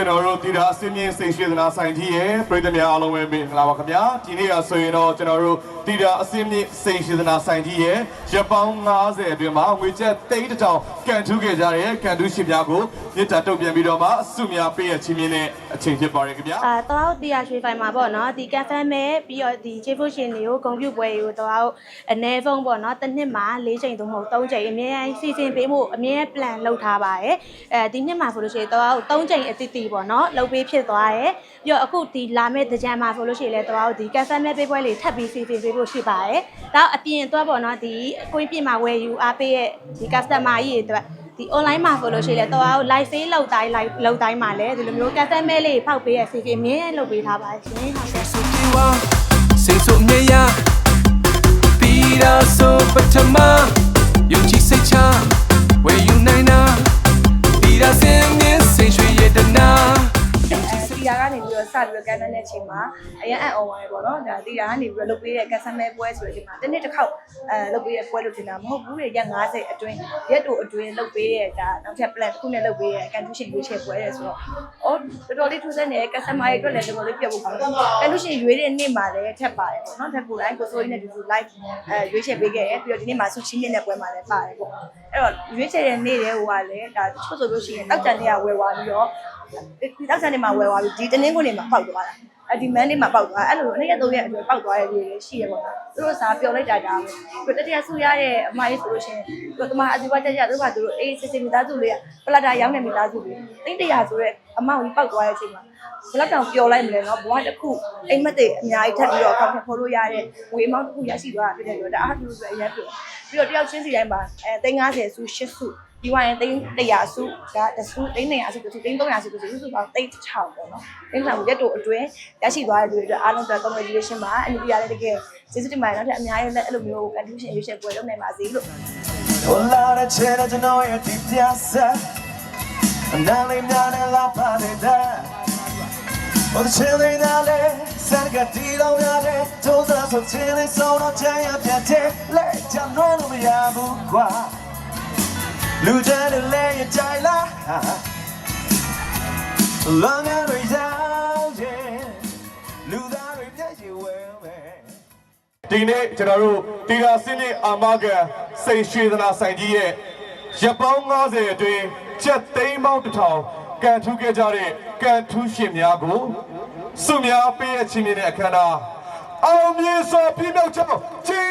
ကျွန်တော်တို့တီတာအစင်းမြင့်စိတ်ရွှေသနာဆိုင်ကြီးရဲ့ပြည်သူများအားလုံးပဲမင်္ဂလာပါခင်ဗျာဒီနေ့ကဆိုရင်တော့ကျွန်တော်တို့တီတာအစင်းမြင့်စိတ်ရွှေသနာဆိုင်ကြီးရဲ့ရပောင်း90အတွင်းမှာငွေကျပ်သိန်းတစ်ထောင်ကန်ထူးခဲ့ကြတဲ့ကန်ထူးရှင်များကိုမြစ်တာတုတ်ပြန်ပြီးတော့မှအစုများပေးရချင်းမြင့်တဲ့အချိန်ဖြစ်ပါတယ်ခင်ဗျာအာတော့တီယာရွှေဖိုင်မှာပေါ့နော်ဒီကဖန်မဲပြီးတော့ဒီကျေးဖုရှင်တွေကိုဂုံပြုတ်ပွဲတွေကိုတော့အ ਨੇ ဖုံးပေါ့နော်တစ်နှစ်မှာ၄ချိန်သို့မဟုတ်၃ချိန်အမြဲတမ်းစီစဉ်ပေးမှုအမြဲ plan လုပ်ထားပါတယ်အဲဒီနှစ်မှာဆိုလို့ရှိရင်တော့၃ချိန်အတိအတိပေါ့နော်လုပ်ပေးဖြစ်သွားတယ်ပြီးတော့အခုဒီလာမယ့်ကြံမှာဆိုလို့ရှိရင်လည်းတော့ဒီကဖန်မဲပေးပွဲလေးထပ်ပြီးစီစဉ်ပေးဖို့ရှိပါတယ်ဒါအပြင်တော့ပေါ့နော်ဒီအကွင်းပြင်မှာဝယ်ယူအားပေးရဲ့ဒီ customer ကြီးတွေအတွက်ဒီ online မှာဆိုလို့ရှိရင်လည်းတော့ live sale လောက်တိုင်း live လောက်တိုင်းမှာလည်းဒီလိုမျိုး customer လေးဖောက်ပေးရဲ့စီစဉ်မြဲလုပ်ပေးထားပါရှင်ဟုတ်ကဲ့ဆိုပြေဝစိတ်ဆိုအမြဲရပြီးတော့ဆိုပထမယုံကြည်စိတ်ချ တာကနေပြီးတော့စပြီးတော့ကန်တဲ့အချိန်မှာအရင်အံ့ဩသွားတယ်ပေါ့နော်ဒါတီတာကနေပြီးတော့လုပ်ပေးတဲ့ကန်ဆယ်မဲပွဲဆိုတဲ့အချိန်မှာတစ်နေ့တစ်ခေါက်အဲလုပ်ပေးတဲ့ပွဲလို့ထင်တာမဟုတ်ဘူးလေရက်90အတွင်းရက်တူအတွင်းလုပ်ပေးတဲ့ဒါနောက်ထပ် plan တစ်ခုနဲ့လုပ်ပေးတဲ့ကန်တူရှင်ရွေးချယ်ပွဲရဲဆိုတော့အော်တော်တော်လေးထူးဆန်းနေတဲ့ကန်ဆယ်မရဲ့အတွက်လည်းတော်တော်လေးပြတ်ဖို့ပါကန်တူရှင်ရွေးတဲ့နေ့မှာလည်းထပ်ပါတယ်ပေါ့နော်ထပ်ကိုလိုက်ကိုစိုးရင်းနဲ့တူတူ live အဲရွေးချယ်ပေးခဲ့တယ်ပြီးတော့ဒီနေ့မှာဆုချင်းမြင့်တဲ့ပွဲမှာလည်းပါတယ်ပေါ့အဲ့တော့ရွေးချယ်တဲ့နေ့တဲ့ဟိုကလည်းဒါချို့ဆိုလို့ရှိရင်တောက်ကြံနေ့ကဝယ်သွားပြီးတော့ ဒီတောက်ဆန်နေမှာဝယ်သွားပြီဒီတနင်္ဂနွေနေ့မှာပောက်သွားတာအဒီမန်နေ့မှာပောက်သွားအဲ့လိုနေ့ရက်သုံးရက်အတွင်းပောက်သွားတဲ့လူတွေရှိရပေါ့နော်သူတို့စားပျော်လိုက်တာဒါပဲပြီးတတိယဆူရတဲ့အမကြီးဆိုလို့ရှိရင်သူကမအဒီဝတ်တက်ရသူကသူတို့အေးစစ်စစ်မိသားစုလေးကပလက်တာရောင်းနေမိသားစုလေးတိတ်တရာဆိုတဲ့အမောင်ကြီးပောက်သွားတဲ့အချိန်မှာဘယ်လောက်တောင်ပျော်လိုက်မလဲနော်ဘဝတစ်ခုအိမ်မက်တွေအများကြီးထပ်ပြီးတော့အကောင့်ထပ်ဖော်လို့ရတဲ့ဝေအမောင်တစ်ခုရရှိသွားတာဖြစ်တဲ့အတွက်ဒါအားသူတို့ဆိုအရင်ပြောပြီးတော့တယောက်ချင်းစီတိုင်းမှာအဲ350စု8စု ဒီဝိုင်းသိန်း100စုဒါတစုသိန်း100စုတစုသိန်း300စုတစုစုစုပေါင်းသိန်း1000ပေါ့နော်သိန်း1000ကိုရက်တို့အတွင်းရရှိသွားတဲ့လူတွေအတွက်အားလုံးအတွက် congratulation ပါအန်ဒီရလည်းတကယ်ကျေးဇူးတင်ပါတယ်နောက်ထပ်အများကြီးလည်းအဲ့လိုမျိုး contribution ရွေးချယ်ပွဲလုပ်နိုင်ပါစေလို့ Volare c'era di noi e di piazza Andare in mare la panetta O di cielo in ale Sarga di launare Tosa so cielo sono già a piate Le già noi non viamo qua Luce lei e già là Longa noi già Luda noi già ci vuole ဒီနေ့ကျွန်တော်တို့တီတာစင်းမြင့်အာမခံစိတ်ရွှေသနာဆိုင်ကြီးရဲ့ရပောင်း90အတွင်းချက်သိန်းပေါင်းတစ်ထောင်ကန်ထူးခဲ့ကြတဲ့ကန်ထူးရှင်များကိုစုများပေးရချင်းမြင့်တဲ့အခမ်းအနားအောင်မြင်စွာပြည့်မြောက်ကြောင်းကြီး